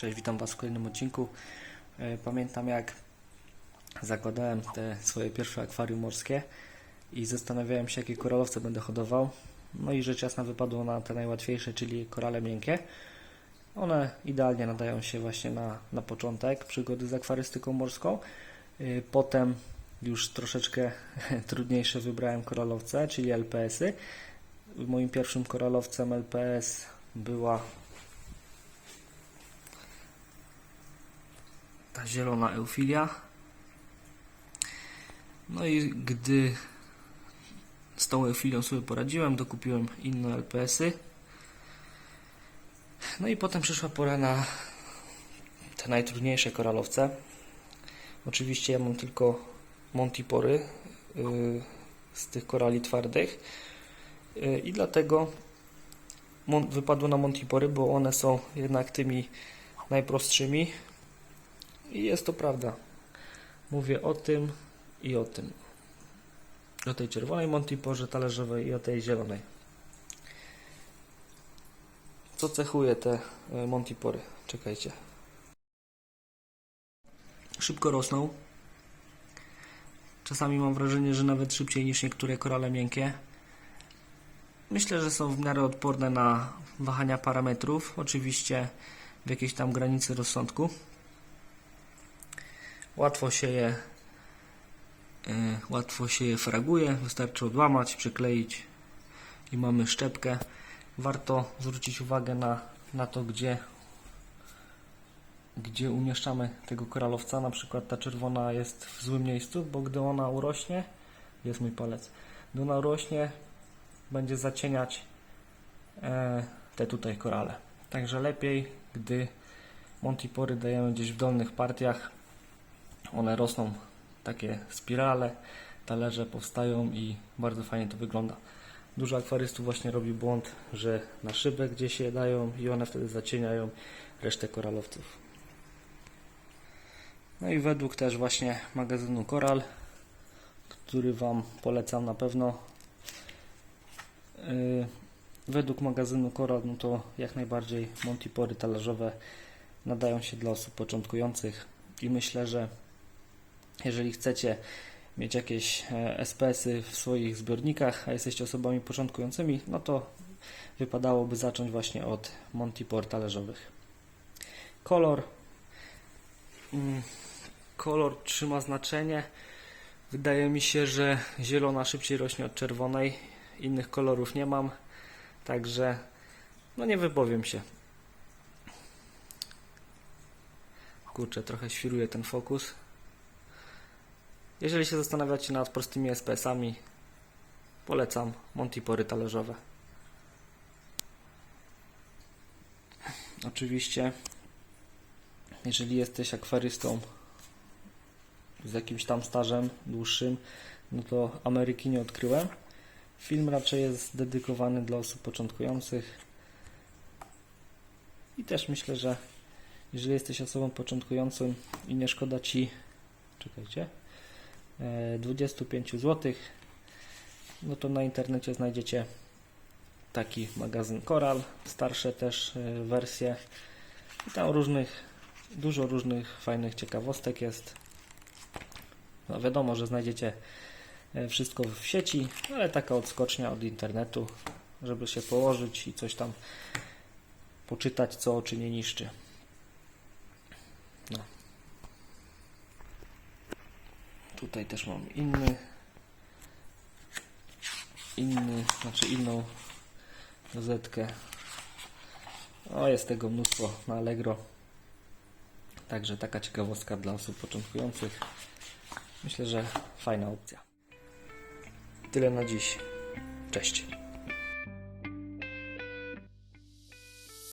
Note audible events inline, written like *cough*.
Cześć, witam Was w kolejnym odcinku. E, Pamiętam jak zakładałem te swoje pierwsze akwarium morskie i zastanawiałem się jakie koralowce będę hodował. No i rzecz jasna wypadło na te najłatwiejsze, czyli korale miękkie. One idealnie nadają się właśnie na, na początek przygody z akwarystyką morską. E, Potem już troszeczkę *laughs* trudniejsze wybrałem koralowce, czyli LPS-y. Moim pierwszym koralowcem LPS była ta zielona eufilia. No i gdy z tą eufilią sobie poradziłem, dokupiłem inne LPS-y. No i potem przyszła pora na te najtrudniejsze koralowce. Oczywiście ja mam tylko montipory yy, z tych korali twardych yy, i dlatego wypadły na montipory, bo one są jednak tymi najprostszymi, i jest to prawda. Mówię o tym i o tym. O tej czerwonej montiporze talerzowej i o tej zielonej. Co cechuje te e, montipory? Czekajcie. Szybko rosną. Czasami mam wrażenie, że nawet szybciej niż niektóre korale miękkie. Myślę, że są w miarę odporne na wahania parametrów. Oczywiście w jakiejś tam granicy rozsądku. Łatwo się je e, łatwo się je fraguje, wystarczy odłamać, przykleić i mamy szczepkę. Warto zwrócić uwagę na, na to, gdzie gdzie umieszczamy tego koralowca. Na przykład ta czerwona jest w złym miejscu, bo gdy ona urośnie, jest mój palec, gdy ona urośnie, będzie zacieniać e, te tutaj korale. Także lepiej, gdy montipory dajemy gdzieś w dolnych partiach, one rosną takie spirale, talerze powstają i bardzo fajnie to wygląda. Dużo akwarystów właśnie robi błąd, że na szybę gdzieś je dają i one wtedy zacieniają resztę koralowców. No i według też właśnie magazynu Koral, który Wam polecam na pewno. Yy, według magazynu Koral, no to jak najbardziej montipory talerzowe nadają się dla osób początkujących i myślę, że jeżeli chcecie mieć jakieś e, SPS-y w swoich zbiornikach, a jesteście osobami początkującymi, no to wypadałoby zacząć właśnie od Montipor talerzowych. Kolor. Mm, Kolor trzyma znaczenie. Wydaje mi się, że zielona szybciej rośnie od czerwonej. Innych kolorów nie mam, także no nie wypowiem się. Kurczę, trochę świruje ten fokus. Jeżeli się zastanawiacie nad prostymi SPS-ami, polecam Montipory talerzowe. Oczywiście, jeżeli jesteś akwarystą z jakimś tam stażem dłuższym, no to Ameryki nie odkryłem. Film raczej jest dedykowany dla osób początkujących. I też myślę, że jeżeli jesteś osobą początkującą i nie szkoda ci, czekajcie, 25 zł, no to na internecie znajdziecie taki magazyn Koral, starsze też e, wersje i tam różnych, dużo różnych fajnych ciekawostek jest. No wiadomo, że znajdziecie e, wszystko w sieci, ale taka odskocznia od internetu, żeby się położyć i coś tam poczytać, co oczy nie niszczy. Tutaj też mam inny, inny, znaczy inną rozetkę. O, jest tego mnóstwo na Allegro. Także taka ciekawostka dla osób początkujących. Myślę, że fajna opcja. Tyle na dziś. Cześć.